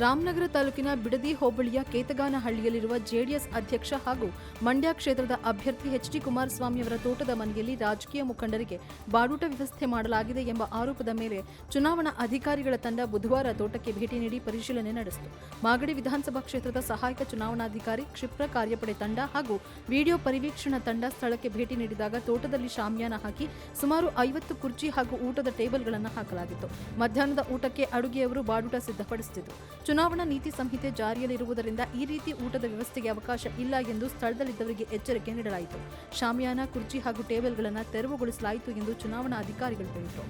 ರಾಮನಗರ ತಾಲೂಕಿನ ಬಿಡದಿ ಹೋಬಳಿಯ ಕೇತಗಾನಹಳ್ಳಿಯಲ್ಲಿರುವ ಜೆಡಿಎಸ್ ಅಧ್ಯಕ್ಷ ಹಾಗೂ ಮಂಡ್ಯ ಕ್ಷೇತ್ರದ ಅಭ್ಯರ್ಥಿ ಎಚ್ ಡಿ ಕುಮಾರಸ್ವಾಮಿಯವರ ತೋಟದ ಮನೆಯಲ್ಲಿ ರಾಜಕೀಯ ಮುಖಂಡರಿಗೆ ಬಾಡೂಟ ವ್ಯವಸ್ಥೆ ಮಾಡಲಾಗಿದೆ ಎಂಬ ಆರೋಪದ ಮೇಲೆ ಚುನಾವಣಾ ಅಧಿಕಾರಿಗಳ ತಂಡ ಬುಧವಾರ ತೋಟಕ್ಕೆ ಭೇಟಿ ನೀಡಿ ಪರಿಶೀಲನೆ ನಡೆಸಿತು. ಮಾಗಡಿ ವಿಧಾನಸಭಾ ಕ್ಷೇತ್ರದ ಸಹಾಯಕ ಚುನಾವಣಾಧಿಕಾರಿ ಕ್ಷಿಪ್ರ ಕಾರ್ಯಪಡೆ ತಂಡ ಹಾಗೂ ವಿಡಿಯೋ ಪರಿವೀಕ್ಷಣಾ ತಂಡ ಸ್ಥಳಕ್ಕೆ ಭೇಟಿ ನೀಡಿದಾಗ ತೋಟದಲ್ಲಿ ಶಾಮಿಯಾನ ಹಾಕಿ ಸುಮಾರು ಐವತ್ತು ಕುರ್ಚಿ ಹಾಗೂ ಊಟದ ಟೇಬಲ್ಗಳನ್ನು ಹಾಕಲಾಗಿತ್ತು. ಮಧ್ಯಾಹ್ನದ ಊಟಕ್ಕೆ ಅಡುಗೆಯವರು ಬಾಡೂಟ ಸಿದ್ಧಪಡಿಸುತ್ತಿದ್ದು ಚುನಾವಣಾ ನೀತಿ ಸಂಹಿತೆ ಜಾರಿಯಲ್ಲಿರುವುದರಿಂದ ಈ ರೀತಿ ಊಟದ ವ್ಯವಸ್ಥೆಗೆ ಅವಕಾಶ ಇಲ್ಲ ಎಂದು ಸ್ಥಳದಲ್ಲಿದ್ದವರಿಗೆ ಎಚ್ಚರಿಕೆ ನೀಡಲಾಯಿತು. ಶಾಮಿಯಾನ, ಕುರ್ಚಿ ಹಾಗೂ ಟೇಬಲ್ಗಳನ್ನು ತೆರವುಗೊಳಿಸಲಾಯಿತು ಎಂದು ಚುನಾವಣಾ ಅಧಿಕಾರಿಗಳು ಹೇಳಿದರು.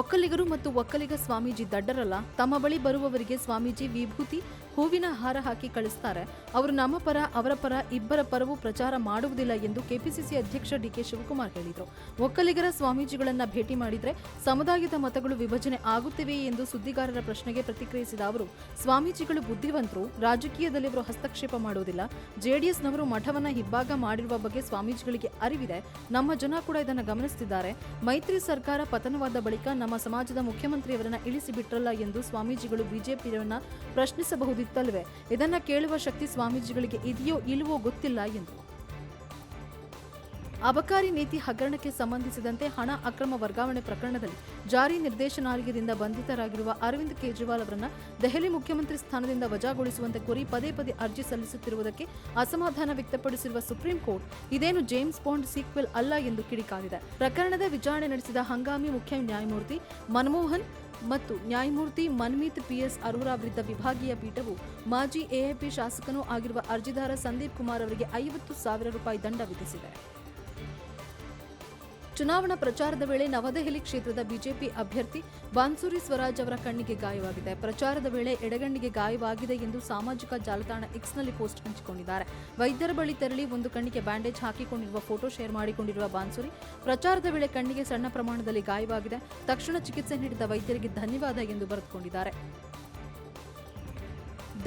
ಒಕ್ಕಲಿಗರು ಮತ್ತು ಒಕ್ಕಲಿಗ ಸ್ವಾಮೀಜಿ ದಡ್ಡರಲ್ಲ, ತಮ್ಮ ಬಳಿ ಬರುವವರಿಗೆ ಸ್ವಾಮೀಜಿ ವಿಭೂತಿ ಹೂವಿನ ಹಾರ ಹಾಕಿ ಕಳಿಸ್ತಾರೆ. ಅವರು ನಮ್ಮ ಪರ, ಅವರ ಪರ, ಇಬ್ಬರ ಪರವೂ ಪ್ರಚಾರ ಮಾಡುವುದಿಲ್ಲ ಎಂದು ಕೆಪಿಸಿಸಿ ಅಧ್ಯಕ್ಷ ಡಿಕೆ ಶಿವಕುಮಾರ್ ಹೇಳಿದರು. ಒಕ್ಕಲಿಗರ ಸ್ವಾಮೀಜಿಗಳನ್ನ ಭೇಟಿ ಮಾಡಿದರೆ ಸಮುದಾಯದ ಮತಗಳು ವಿಭಜನೆ ಆಗುತ್ತಿವೆಯೇ ಎಂದು ಸುದ್ದಿಗಾರರ ಪ್ರಶ್ನೆಗೆ ಪ್ರತಿಕ್ರಿಯಿಸಿದ ಅವರು, ಸ್ವಾಮೀಜಿಗಳು ಬುದ್ಧಿವಂತರು, ರಾಜಕೀಯದಲ್ಲಿ ಅವರು ಹಸ್ತಕ್ಷೇಪ ಮಾಡುವುದಿಲ್ಲ. ಜೆಡಿಎಸ್ನವರು ಮಠವನ್ನ ಹಿಬ್ಬಾಗ ಮಾಡಿರುವ ಬಗ್ಗೆ ಸ್ವಾಮೀಜಿಗಳಿಗೆ ಅರಿವಿದೆ. ನಮ್ಮ ಜನ ಕೂಡ ಇದನ್ನು ಗಮನಿಸುತ್ತಿದ್ದಾರೆ ಮೈತ್ರಿ ಸರ್ಕಾರ ಪತನವಾದ ಬಳಿಕ ನಮ್ಮ ಸಮಾಜದ ಮುಖ್ಯಮಂತ್ರಿಯವರನ್ನ ಇಳಿಸಿಬಿಟ್ರಲ್ಲ ಎಂದು ಸ್ವಾಮೀಜಿಗಳು ಬಿಜೆಪಿಯವರನ್ನ ಪ್ರಶ್ನಿಸಬಹುದಿತ್ತಲ್ವೇ ಇದನ್ನ ಕೇಳುವ ಶಕ್ತಿ ಸ್ವಾಮೀಜಿಗಳಿಗೆ ಇದೆಯೋ ಇಲ್ಲವೋ ಗೊತ್ತಿಲ್ಲ ಎಂದು. ಅಬಕಾರಿ ನೀತಿ ಹಗರಣಕ್ಕೆ ಸಂಬಂಧಿಸಿದಂತೆ ಹಣ ಅಕ್ರಮ ವರ್ಗಾವಣೆ ಪ್ರಕರಣದಲ್ಲಿ ಜಾರಿ ನಿರ್ದೇಶನಾಲಯದಿಂದ ಬಂಧಿತರಾಗಿರುವ ಅರವಿಂದ್ ಕೇಜ್ರಿವಾಲ್ ಅವರನ್ನ ದೆಹಲಿ ಮುಖ್ಯಮಂತ್ರಿ ಸ್ಥಾನದಿಂದ ವಜಾಗೊಳಿಸುವಂತೆ ಕೋರಿ ಪದೇ ಪದೇ ಅರ್ಜಿ ಸಲ್ಲಿಸುತ್ತಿರುವುದಕ್ಕೆ ಅಸಮಾಧಾನ ವ್ಯಕ್ತಪಡಿಸಿರುವ ಸುಪ್ರೀಂ ಕೋರ್ಟ್ ಇದೇನು ಜೇಮ್ಸ್ ಬಾಂಡ್ ಸೀಕ್ವೆಲ್ ಅಲ್ಲ ಎಂದು ಕಿಡಿಕಾರಿದೆ. ಪ್ರಕರಣದ ವಿಚಾರಣೆ ನಡೆಸಿದ ಹಂಗಾಮಿ ಮುಖ್ಯ ನ್ಯಾಯಮೂರ್ತಿ ಮನಮೋಹನ್ ಮತ್ತು ನ್ಯಾಯಮೂರ್ತಿ ಮನ್ಮೀತ್ ಪಿಎಸ್ ಅರೋರಾ ವಿರುದ್ಧ ವಿಭಾಗೀಯ ಪೀಠವು ಮಾಜಿ ಎಎಪಿ ಶಾಸಕನೂ ಆಗಿರುವ ಅರ್ಜಿದಾರ ಸಂದೀಪ್ ಕುಮಾರ್ ಅವರಿಗೆ ಐವತ್ತು ಸಾವಿರ ರೂಪಾಯಿ ದಂಡ ವಿಧಿಸಿದೆ. ಚುನಾವಣಾ ಪ್ರಚಾರದ ವೇಳೆ ನವದೆಹಲಿ ಕ್ಷೇತ್ರದ ಬಿಜೆಪಿ ಅಭ್ಯರ್ಥಿ ಬಾನ್ಸೂರಿ ಸ್ವರಾಜ್ ಅವರ ಕಣ್ಣಿಗೆ ಗಾಯವಾಗಿದೆ. ಪ್ರಚಾರದ ವೇಳೆ ಎಡಗಣ್ಣಿಗೆ ಗಾಯವಾಗಿದೆ ಎಂದು ಸಾಮಾಜಿಕ ಜಾಲತಾಣ ಎಕ್ಸ್ನಲ್ಲಿ ಪೋಸ್ಟ್ ಹಂಚಿಕೊಂಡಿದ್ದಾರೆ. ವೈದ್ಯರ ಬಳಿ ತೆರಳಿ ಒಂದು ಕಣ್ಣಿಗೆ ಬ್ಯಾಂಡೇಜ್ ಹಾಕಿಕೊಂಡಿರುವ ಫೋಟೋ ಶೇರ್ ಮಾಡಿಕೊಂಡಿರುವ ಬಾನ್ಸೂರಿ, ಪ್ರಚಾರದ ವೇಳೆ ಕಣ್ಣಿಗೆ ಸಣ್ಣ ಪ್ರಮಾಣದಲ್ಲಿ ಗಾಯವಾಗಿದೆ. ತಕ್ಷಣ ಚಿಕಿತ್ಸೆ ನೀಡಿದ ವೈದ್ಯರಿಗೆ ಧನ್ಯವಾದ ಎಂದು ಬರೆದುಕೊಂಡಿದ್ದಾರೆ.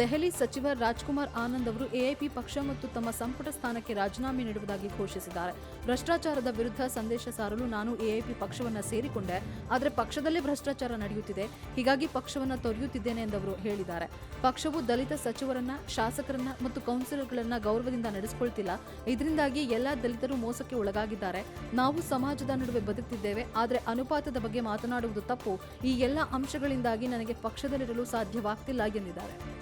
ದೆಹಲಿ ಸಚಿವ ರಾಜ್ಕುಮಾರ್ ಆನಂದ್ ಅವರು ಎಐಪಿ ಪಕ್ಷ ಮತ್ತು ತಮ್ಮ ಸಂಪುಟ ಸ್ಥಾನಕ್ಕೆ ರಾಜೀನಾಮೆ ನೀಡುವುದಾಗಿ ಘೋಷಿಸಿದ್ದಾರೆ. ಭ್ರಷ್ಟಾಚಾರದ ವಿರುದ್ಧ ಸಂದೇಶ ಸಾರಲು ನಾನು ಎಐಪಿ ಪಕ್ಷವನ್ನು ಸೇರಿಕೊಂಡೆ. ಆದರೆ ಪಕ್ಷದಲ್ಲೇ ಭ್ರಷ್ಟಾಚಾರ ನಡೆಯುತ್ತಿದೆ. ಹೀಗಾಗಿ ಪಕ್ಷವನ್ನು ತೊರೆಯುತ್ತಿದ್ದೇನೆ ಎಂದವರು ಹೇಳಿದ್ದಾರೆ. ಪಕ್ಷವು ದಲಿತ ಸಚಿವರನ್ನ, ಶಾಸಕರನ್ನ ಮತ್ತು ಕೌನ್ಸಿಲರ್ಗಳನ್ನ ಗೌರವದಿಂದ ನಡೆಸಿಕೊಳ್ತಿಲ್ಲ. ಇದರಿಂದಾಗಿ ಎಲ್ಲಾ ದಲಿತರು ಮೋಸಕ್ಕೆ ಒಳಗಾಗಿದ್ದಾರೆ. ನಾವು ಸಮಾಜದ ನಡುವೆ ಬದುಕ್ತಿದ್ದೇವೆ. ಆದರೆ ಅನುಪಾತದ ಬಗ್ಗೆ ಮಾತನಾಡುವುದು ತಪ್ಪು. ಈ ಎಲ್ಲ ಅಂಶಗಳಿಂದಾಗಿ ನನಗೆ ಪಕ್ಷದಲ್ಲಿರಲು ಸಾಧ್ಯವಾಗ್ತಿಲ್ಲ ಎಂದಿದ್ದಾರೆ.